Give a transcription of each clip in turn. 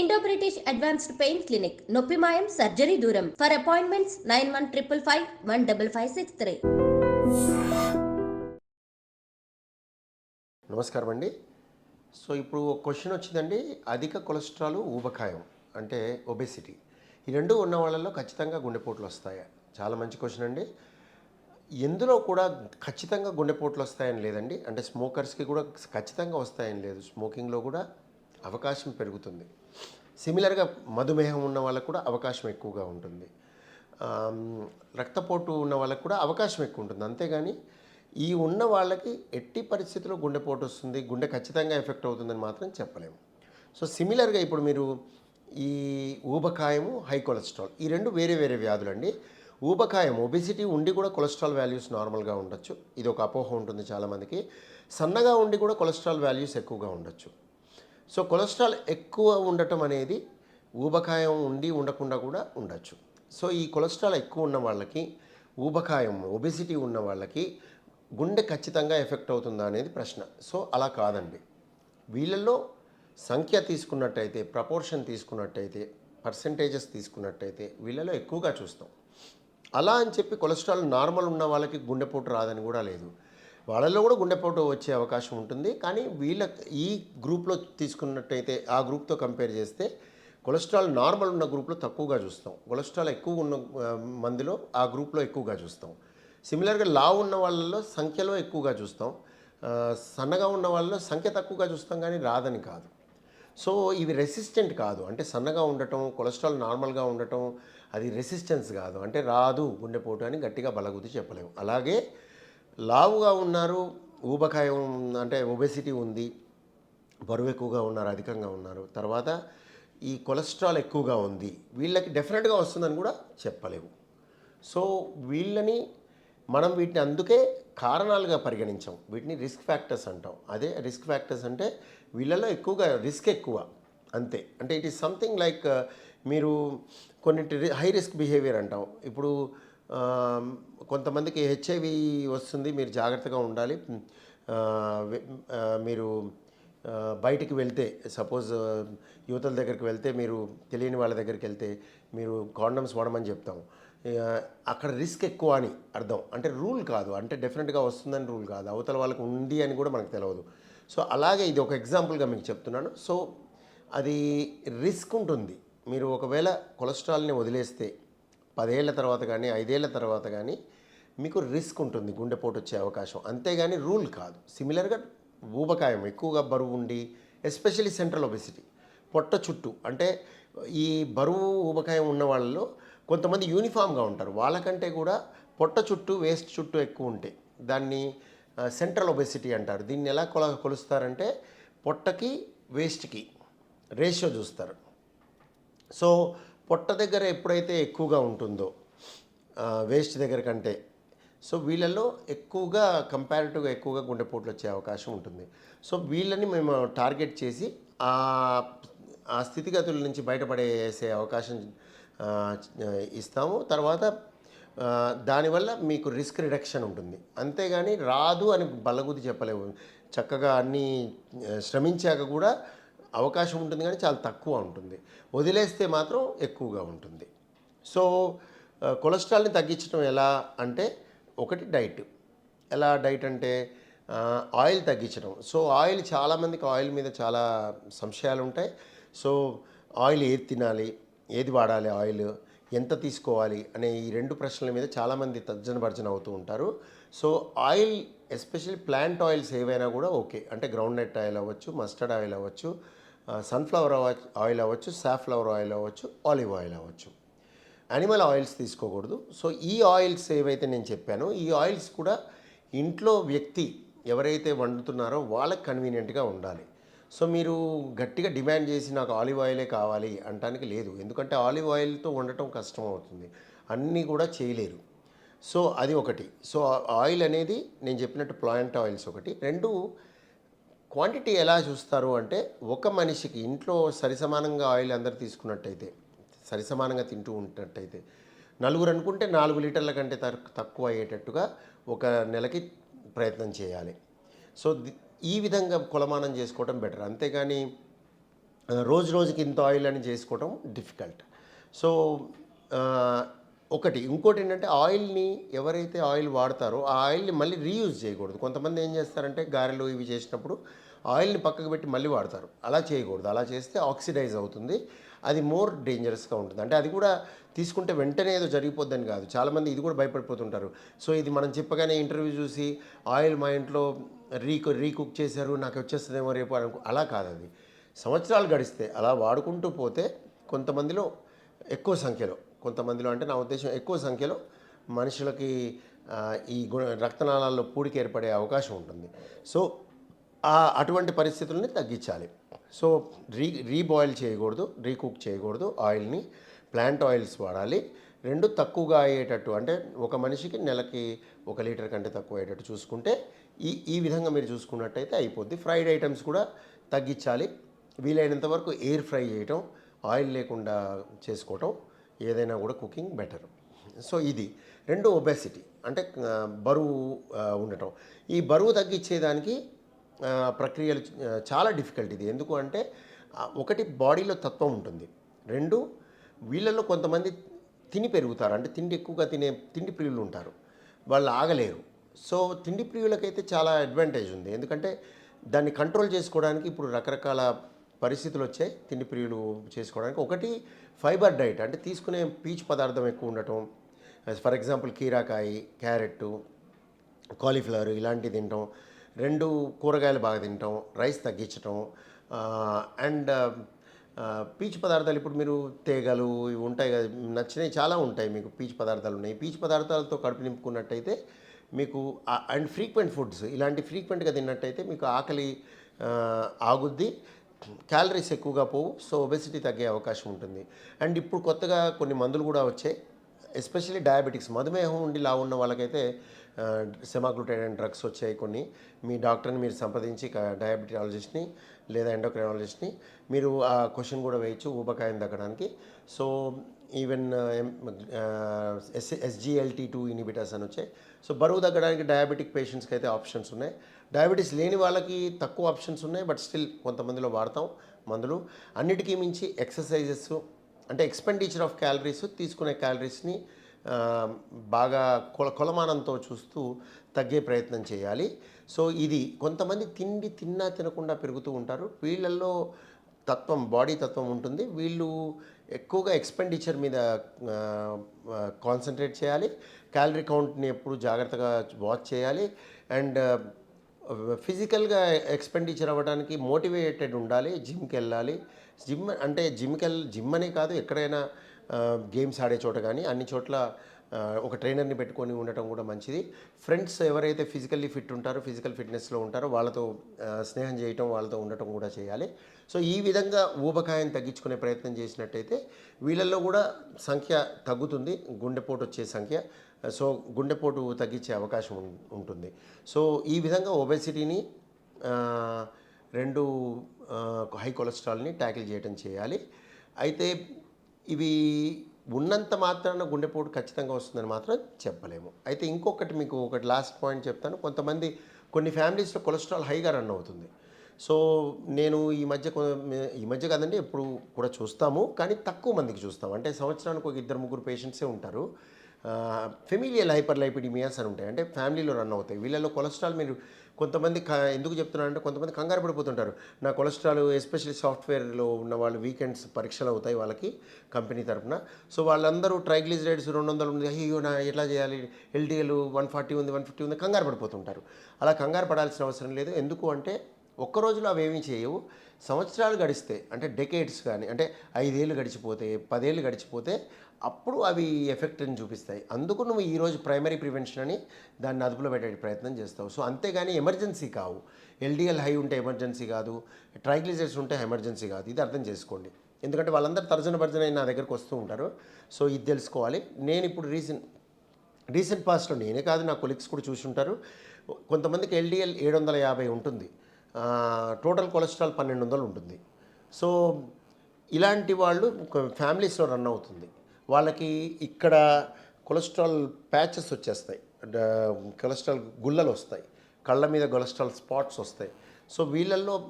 Indo British advanced pain clinic నొప్పి మాయం surgery దూరం for appointments nine one triple five one double five six three నమస్కారం అండి. So ఇప్పుడు ఒక క్వశ్చన్ వచ్చిందండి. అధిక కొలెస్ట్రాల్ ఊబకాయం అంటే ఒబెసిటీ ఈ రెండు ఉన్న వాళ్ళలో ఖచ్చితంగా గుండెపోట్లు వస్తాయా? చాలా మంచి క్వశ్చన్ అండి. ఎందులో కూడా ఖచ్చితంగా గుండెపోట్లు వస్తాయని లేదండి. అంటే స్మోకర్స్కి కూడా ఖచ్చితంగా వస్తాయని లేదు. స్మోకింగ్లో కూడా అవకాశం పెరుగుతుంది. సిమిలర్గా మధుమేహం ఉన్న వాళ్ళకు కూడా అవకాశం ఎక్కువగా ఉంటుంది. రక్తపోటు ఉన్న వాళ్ళకు కూడా అవకాశం ఎక్కువ ఉంటుంది. అంతేగాని ఈ ఉన్న వాళ్ళకి ఎట్టి పరిస్థితుల్లో గుండెపోటు వస్తుంది గుండె ఖచ్చితంగా ఎఫెక్ట్ అవుతుందని మాత్రం చెప్పలేము. సో సిమిలర్గా ఇప్పుడు మీరు ఈ ఊబకాయము హై కొలెస్ట్రాల్ ఈ రెండు వేరే వేరే వ్యాధులండి. ఊబకాయం ఒబిసిటీ ఉండి కూడా కొలెస్ట్రాల్ వాల్యూస్ నార్మల్గా ఉండొచ్చు. ఇది ఒక అపోహ ఉంటుంది చాలామందికి. సన్నగా ఉండి కూడా కొలెస్ట్రాల్ వాల్యూస్ ఎక్కువగా ఉండొచ్చు. సో కొలెస్ట్రాల్ ఎక్కువ ఉండటం అనేది ఊబకాయం ఉండి ఉండకుండా కూడా ఉండొచ్చు. సో ఈ కొలెస్ట్రాల్ ఎక్కువ ఉన్న వాళ్ళకి ఊబకాయం ఒబెసిటీ ఉన్న వాళ్ళకి గుండె ఖచ్చితంగా ఎఫెక్ట్ అవుతుందా అనేది ప్రశ్న. సో అలా కాదండి. వీళ్ళల్లో సంఖ్య తీసుకున్నట్టయితే ప్రపోర్షన్ తీసుకున్నట్టయితే పర్సంటేజెస్ తీసుకున్నట్టయితే వీళ్ళలో ఎక్కువగా చూస్తాం. అలా అని చెప్పి కొలెస్ట్రాల్ నార్మల్ ఉన్న వాళ్ళకి గుండెపోటు రాదని కూడా లేదు. వాళ్ళల్లో కూడా గుండెపోటు వచ్చే అవకాశం ఉంటుంది. కానీ వీళ్ళ ఈ గ్రూప్లో తీసుకున్నట్టయితే ఆ గ్రూప్తో కంపేర్ చేస్తే కొలెస్ట్రాల్ నార్మల్ ఉన్న గ్రూప్లో తక్కువగా చూస్తాం. కొలెస్ట్రాల్ ఎక్కువ ఉన్న మందిలో ఆ గ్రూప్లో ఎక్కువగా చూస్తాం. సిమిలర్గా లావు ఉన్న వాళ్ళలో సంఖ్యలో ఎక్కువగా చూస్తాం. సన్నగా ఉన్న వాళ్ళలో సంఖ్య తక్కువగా చూస్తాం కానీ రాదని కాదు. సో ఇవి రెసిస్టెంట్ కాదు. అంటే సన్నగా ఉండటం కొలెస్ట్రాల్ నార్మల్గా ఉండటం అది రెసిస్టెన్స్ కాదు. అంటే రాదు గుండెపోటు అని గట్టిగా బలగుద్ది చెప్పలేము అలాగే లావుగా ఉన్నారు ఊబకాయం అంటే ఒబెసిటీ ఉంది బరువు ఎక్కువగా ఉన్నారు అధికంగా ఉన్నారు. తర్వాత ఈ కొలెస్ట్రాల్ ఎక్కువగా ఉంది. వీళ్ళకి డెఫినెట్గా వస్తుందని కూడా చెప్పలేము సో వీళ్ళని మనం వీటిని అందుకే కారణాలుగా పరిగణించాం. వీటిని రిస్క్ ఫ్యాక్టర్స్ అంటాం. అదే రిస్క్ ఫ్యాక్టర్స్ అంటే వీళ్ళలో ఎక్కువగా రిస్క్ ఎక్కువ. అంతే. అంటే ఇట్ ఈస్ సంథింగ్ లైక్ మీరు కొన్నిటి హై రిస్క్ బిహేవియర్ అంటాం. ఇప్పుడు కొంతమందికి హెచ్ఐవి వస్తుంది మీరు జాగ్రత్తగా ఉండాలి. మీరు బయటికి వెళ్తే సపోజ్ యువతల దగ్గరికి వెళ్తే మీరు తెలియని వాళ్ళ దగ్గరికి వెళ్తే మీరు కాండమ్స్ వాడమని చెప్తాం. అక్కడ రిస్క్ ఎక్కువ అని అర్థం. అంటే రూల్ కాదు. అంటే డెఫినెట్గా వస్తుందని రూల్ కాదు. అవతల వాళ్ళకి ఉంది అని కూడా మనకు తెలియదు సో అలాగే ఇది ఒక ఎగ్జాంపుల్గా మీకు చెప్తున్నాను. సో అది రిస్క్ ఉంటుంది. మీరు ఒకవేళ కొలెస్ట్రాల్ని వదిలేస్తే పదేళ్ళ తర్వాత కానీ ఐదేళ్ళ తర్వాత కానీ మీకు రిస్క్ ఉంటుంది గుండెపోటు వచ్చే అవకాశం. అంతేగాని రూల్ కాదు. సిమిలర్గా ఊబకాయం ఎక్కువగా బరువు ఉండి ఎస్పెషల్లీ సెంట్రల్ ఒబెసిటీ పొట్ట చుట్టూ అంటే ఈ బరువు ఊబకాయం ఉన్న వాళ్ళలో కొంతమంది యూనిఫామ్గా ఉంటారు. వాళ్ళకంటే కూడా పొట్ట చుట్టూ వేస్ట్ చుట్టూ ఎక్కువ ఉంటాయి దాన్ని సెంట్రల్ ఒబెసిటీ అంటారు. దీన్ని ఎలా కొల కొలుస్తారంటే పొట్టకి వేస్ట్కి రేషియో చూస్తారు. సో పొట్ట దగ్గర ఎప్పుడైతే ఎక్కువగా ఉంటుందో వేస్ట్ దగ్గర కంటే సో వీళ్ళల్లో ఎక్కువగా కంపారిటివ్గా ఎక్కువగా గుండెపోట్లు వచ్చే అవకాశం ఉంటుంది. సో వీళ్ళని మేము టార్గెట్ చేసి ఆ ఆ స్థితిగతుల నుంచి బయటపడేసే అవకాశం ఇస్తాము. తర్వాత దానివల్ల మీకు రిస్క్ రిడక్షన్ ఉంటుంది. అంతేగాని రాదు అని బలగుది చెప్పలేము. చక్కగా అన్నీ శ్రమించాక కూడా అవకాశం ఉంటుంది కానీ చాలా తక్కువ ఉంటుంది. వదిలేస్తే మాత్రం ఎక్కువగా ఉంటుంది. సో కొలెస్ట్రాల్ని తగ్గించడం ఎలా అంటే ఒకటి డైట్. ఎలా డైట్ అంటే ఆయిల్ తగ్గించడం సో ఆయిల్ చాలామందికి ఆయిల్ మీద చాలా సంశయాలు ఉంటాయి. సో ఆయిల్ ఏది తినాలి ఏది వాడాలి ఆయిల్ ఎంత తీసుకోవాలి అనే ఈ రెండు ప్రశ్నల మీద చాలామంది తర్జన భర్జన అవుతూ ఉంటారు. So oil especially plant oils ఏవైనా కూడా ఓకే. అంటే గ్రౌండ్ నట్ ఆయిల్ అవ్వచ్చు మస్టర్డ్ ఆయిల్ అవ్వచ్చు సన్ఫ్లవర్ ఆయిల్ అవ్వచ్చు సాఫ్లవర్ ఆయిల్ అవ్వచ్చు ఆలివ్ ఆయిల్ అవ్వచ్చు. యానిమల్ ఆయిల్స్ తీసుకోకూడదు. సో ఈ ఆయిల్స్ ఏవైతే నేను చెప్పానో ఈ ఆయిల్స్ కూడా ఇంట్లో వ్యక్తి ఎవరైతే వండుతున్నారో వాళ్ళకి కన్వీనియంట్గా ఉండాలి. సో మీరు గట్టిగా డిమాండ్ చేసి నాకు ఆలివ్ ఆయిలే కావాలి అంటానికి లేదు. ఎందుకంటే ఆలివ్ ఆయిల్తో వండటం కష్టం అవుతుంది. అన్నీ కూడా చేయలేరు. సో అది ఒకటి. సో ఆయిల్ అనేది నేను చెప్పినట్టు ప్లాంట్ ఆయిల్స్ ఒకటి. రెండు క్వాంటిటీ ఎలా చూస్తారు అంటే ఒక మనిషికి ఇంట్లో సరిసమానంగా ఆయిల్ అందరు తీసుకున్నట్టయితే సరిసమానంగా తింటూ ఉంటున్నట్టయితే నలుగురు అనుకుంటే నాలుగు లీటర్ల కంటే తక్కువ అయ్యేటట్టుగా ఒక నెలకి ప్రయత్నం చేయాలి. సో ఈ విధంగా కొలమానం చేసుకోవడం బెటర్. అంతేగాని రోజు రోజుకి ఇంత ఆయిల్ అని చేసుకోవడం డిఫికల్ట్. సో ఒకటి ఇంకోటి ఏంటంటే ఆయిల్ని ఎవరైతే ఆయిల్ వాడతారో ఆ ఆయిల్ని మళ్ళీ రీయూజ్ చేయకూడదు. కొంతమంది ఏం చేస్తారంటే గారెలు ఇవి చేసినప్పుడు ఆయిల్ని పక్కకు పెట్టి మళ్ళీ వాడతారు. అలా చేయకూడదు. అలా చేస్తే ఆక్సిడైజ్ అవుతుంది. అది మోర్ డేంజరస్గా ఉంటుంది. అంటే అది కూడా తీసుకుంటే వెంటనే ఏదో జరిగిపోద్దని కాదు. చాలామంది ఇది కూడా భయపడిపోతుంటారు. సో ఇది మనం చెప్పగానే ఇంటర్వ్యూ చూసి ఆయిల్ మా ఇంట్లో రీకు రీకుక్ చేశారు నాకు వచ్చేస్తుందేమో రేపు అనుకో అలా కాదు అది. సంవత్సరాలు గడిస్తే అలా వాడుకుంటూ పోతే కొంతమందిలో ఎక్కువ సంఖ్యలో కొంతమందిలో అంటే నా ఉద్దేశం ఎక్కువ సంఖ్యలో మనుషులకి ఈ గుణ రక్తనాళాల్లో పూడికి ఏర్పడే అవకాశం ఉంటుంది. సో అటువంటి పరిస్థితుల్ని తగ్గించాలి. సో రీ రీబాయిల్ చేయకూడదు రీకుక్ చేయకూడదు ఆయిల్ని ప్లాంట్ ఆయిల్స్ వాడాలి. రెండు తక్కువగా అయ్యేటట్టు అంటే ఒక మనిషికి నెలకి ఒక లీటర్ కంటే తక్కువ అయ్యేటట్టు చూసుకుంటే ఈ ఈ విధంగా మీరు చూసుకున్నట్టయితే అయిపోద్ది. ఫ్రైడ్ ఐటమ్స్ కూడా తగ్గించాలి. వీలైనంత వరకు ఎయిర్ ఫ్రై చేయటం ఆయిల్ లేకుండా చేసుకోవటం ఏదైనా కూడా కుకింగ్ బెటర్. సో ఇది. రెండు ఒబెసిటీ అంటే బరువు ఉండటం. ఈ బరువు తగ్గించేదానికి ప్రక్రియలు చాలా డిఫికల్ట్ ఇది. ఎందుకు అంటే ఒకటి బాడీలో తత్వం ఉంటుంది. రెండు వీళ్ళల్లో కొంతమంది తిని పెరుగుతారు. అంటే తిండి ఎక్కువగా తినే తిండి ప్రియులు ఉంటారు. వాళ్ళు ఆగలేరు. సో తిండి ప్రియులకైతే చాలా అడ్వాంటేజ్ ఉంది. ఎందుకంటే దాన్ని కంట్రోల్ చేసుకోవడానికి ఇప్పుడు రకరకాల పరిస్థితులు వచ్చాయి తిండి ప్రియులు చేసుకోవడానికి. ఒకటి ఫైబర్ డైట్ అంటే తీసుకునే పీచు పదార్థం ఎక్కువ ఉండటం. ఫర్ ఎగ్జాంపుల్ కీరాకాయ క్యారెట్ కాలీఫ్లవర్ ఇలాంటివి తినటం. రెండు కూరగాయలు బాగా తినటం రైస్ తగ్గించటం అండ్ పీచు పదార్థాలు ఇప్పుడు మీరు తేగలు ఇవి ఉంటాయి కదా నచ్చినవి చాలా ఉంటాయి మీకు పీచు పదార్థాలు ఉన్నాయి. పీచు పదార్థాలతో కడుపు నింపుకున్నట్టయితే మీకు అండ్ ఫ్రీక్వెంట్ ఫుడ్స్ ఇలాంటి ఫ్రీక్వెంట్గా తిన్నట్టయితే మీకు ఆకలి ఆగుద్ది. క్యాలరీస్ ఎక్కువగా పోవు సో ఒబెసిటీ తగ్గే అవకాశం ఉంటుంది. అండ్ ఇప్పుడు కొత్తగా కొన్ని మందులు కూడా వచ్చాయి ఎస్పెషల్లీ డయాబెటిక్స్ మధుమేహం ఉండి లా ఉన్న వాళ్ళకైతే సెమాగ్లూటైడ్ అండ్ డ్రగ్స్ వచ్చాయి కొన్ని. మీ డాక్టర్ని మీరు సంప్రదించి డయాబెటాలజిస్ట్ని లేదా ఎండోక్రైనాలజిస్ట్ని మీరు ఆ క్వశ్చన్ కూడా వేయచ్చు ఊబకాయం తగ్గడానికి. So even S SGLT two inhibitors అని వచ్చాయి. సో బరువు తగ్గడానికి డయాబెటిక్ పేషెంట్స్కి అయితే ఆప్షన్స్ ఉన్నాయి. డయాబెటీస్ లేని వాళ్ళకి తక్కువ ఆప్షన్స్ ఉన్నాయి బట్ స్టిల్ కొంతమందిలో వాడతాం మందులు. అన్నిటికీ మించి ఎక్సర్సైజెస్ అంటే ఎక్స్పెండిచర్ ఆఫ్ క్యాలరీస్ తీసుకునే క్యాలరీస్ని బాగా కొల కొలమానంతో చూస్తూ తగ్గే ప్రయత్నం చేయాలి. సో ఇది కొంతమంది తిండి తిన్నా తినకుండా పెరుగుతూ ఉంటారు. వీళ్ళల్లో తత్వం బాడీ తత్వం ఉంటుంది. వీళ్ళు ఎక్కువగా ఎక్స్పెండిచర్ మీద కాన్సన్ట్రేట్ చేయాలి. క్యాలరీ కౌంట్ని ఎప్పుడు జాగ్రత్తగా వాచ్ చేయాలి. అండ్ ఫిజికల్గా ఎక్స్పెండిచర్ అవ్వడానికి మోటివేటెడ్ ఉండాలి. జిమ్కి వెళ్ళాలి. జిమ్ అంటే జిమ్కి వెళ్ళ జిమ్ అనే కాదు. ఎక్కడైనా గేమ్స్ ఆడే చోట కానీ అన్ని చోట్ల ఒక ట్రైనర్ని పెట్టుకొని ఉండటం కూడా మంచిది. ఫ్రెండ్స్ ఎవరైతే ఫిజికల్లీ ఫిట్ ఉంటారో ఫిజికల్ ఫిట్నెస్లో ఉంటారో వాళ్ళతో స్నేహం చేయటం వాళ్ళతో ఉండటం కూడా చేయాలి. సో ఈ విధంగా ఊబకాయం తగ్గించుకునే ప్రయత్నం చేసినట్టయితే వీళ్ళల్లో కూడా సంఖ్య తగ్గుతుంది గుండెపోటు వచ్చే సంఖ్య. సో గుండెపోటు తగ్గించే అవకాశం ఉంటుంది. సో ఈ విధంగా ఒబెసిటీని రెండు హై కొలెస్ట్రాల్ని ట్యాకిల్ చేయటం చేయాలి. అయితే ఇవి ఉన్నంత మాత్రాన గుండెపోటు ఖచ్చితంగా వస్తుందని మాత్రం చెప్పలేము. అయితే ఇంకొకటి మీకు ఒకటి లాస్ట్ పాయింట్ చెప్తాను. కొంతమంది కొన్ని ఫ్యామిలీస్లో కొలెస్ట్రాల్ హైగా రన్ అవుతుంది. సో నేను ఈ మధ్య ఈ మధ్య కాదండి ఎప్పుడు కూడా చూస్తాము. కానీ తక్కువ మందికి చూస్తాం అంటే సంవత్సరానికి ఒక ఇద్దరు ముగ్గురు పేషెంట్సే ఉంటారు. ఫెమిలియల్ హైపర్ లైపిడిమియాస్ అని ఉంటాయి. అంటే ఫ్యామిలీలో రన్ అవుతాయి. వీళ్ళలో కొలెస్ట్రాల్ మీరు కొంతమంది క ఎందుకు చెప్తున్నారంటే కొంతమంది కంగారు పడిపోతుంటారు. నా కొలెస్ట్రాల్ ఎస్పెషల్లీ సాఫ్ట్వేర్లో ఉన్న వాళ్ళు వీకెండ్స్ పరీక్షలు అవుతాయి వాళ్ళకి కంపెనీ తరఫున సో వాళ్ళందరూ ట్రైగ్లిజరైడ్స్ రెండు వందలు ఉంది అయ్యో నా ఎట్లా చేయాలి? ఎల్డిఎల్ వన్ ఫార్టీ ఉంది వన్ ఫిఫ్టీ ఉంది. కంగారు పడిపోతుంటారు. అలా కంగారు పడాల్సిన అవసరం లేదు. ఎందుకు అంటే ఒక్క రోజులో అవేమీ చేయవు. సంవత్సరాలు గడిస్తే అంటే డెకేట్స్ కానీ అంటే ఐదేళ్ళు గడిచిపోతే పదేళ్ళు గడిచిపోతే అప్పుడు అవి ఎఫెక్ట్ని చూపిస్తాయి. అందుకు నువ్వు ఈరోజు ప్రైమరీ ప్రివెన్షన్ అని దాన్ని అదుపులో పెట్టే ప్రయత్నం చేస్తావు. సో అంతేగాని ఎమర్జెన్సీ కావు. ఎల్డిఎల్ హై ఉంటే ఎమర్జెన్సీ కాదు. ట్రైగ్లిజరైడ్స్ ఉంటే ఎమర్జెన్సీ కాదు. ఇది అర్థం చేసుకోండి. ఎందుకంటే వాళ్ళందరూ తర్జన భర్జన నా దగ్గరకు వస్తూ ఉంటారు. సో ఇది తెలుసుకోవాలి. నేను ఇప్పుడు రీసెంట్ రీసెంట్ పాస్ట్లో నేనే కాదు నా కొలిక్స్ కూడా చూసి ఉంటారు. కొంతమందికి ఎల్డిఎల్ ఏడు వందల యాభై ఉంటుంది. టోటల్ కొలెస్ట్రాల్ పన్నెండు వందలు ఉంటుంది. సో ఇలాంటి వాళ్ళు ఫ్యామిలీస్లో రన్ అవుతుంది. వాళ్ళకి ఇక్కడ కొలెస్ట్రాల్ ప్యాచెస్ వచ్చేస్తాయి. కొలెస్ట్రాల్ గుల్లలు వస్తాయి. కళ్ళ మీద కొలెస్ట్రాల్ స్పాట్స్ వస్తాయి. సో వీళ్ళల్లో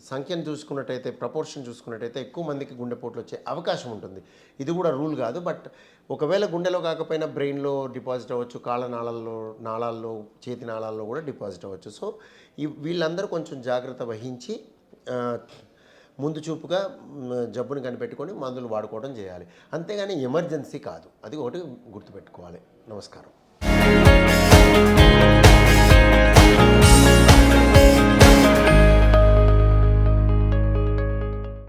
సంఖ్యను చూసుకున్నట్టయితే ప్రపోర్షన్ చూసుకున్నట్టయితే ఎక్కువ మందికి గుండెపోట్లు వచ్చే అవకాశం ఉంటుంది. ఇది కూడా రూల్ కాదు బట్ ఒకవేళ గుండెలో కాకపోయినా బ్రెయిన్లో డిపాజిట్ అవ్వచ్చు కాళ్ళ నాళాల్లో నాళాల్లో చేతి నాళాల్లో కూడా డిపాజిట్ అవ్వచ్చు. సో ఈ వీళ్ళందరూ కొంచెం జాగ్రత్త వహించి ముందు చూపుగా జబ్బుని కనిపెట్టుకొని మందులు వాడుకోవడం చేయాలి. అంతేగాని ఎమర్జెన్సీ కాదు. అది ఒకటి గుర్తుపెట్టుకోవాలి. నమస్కారం.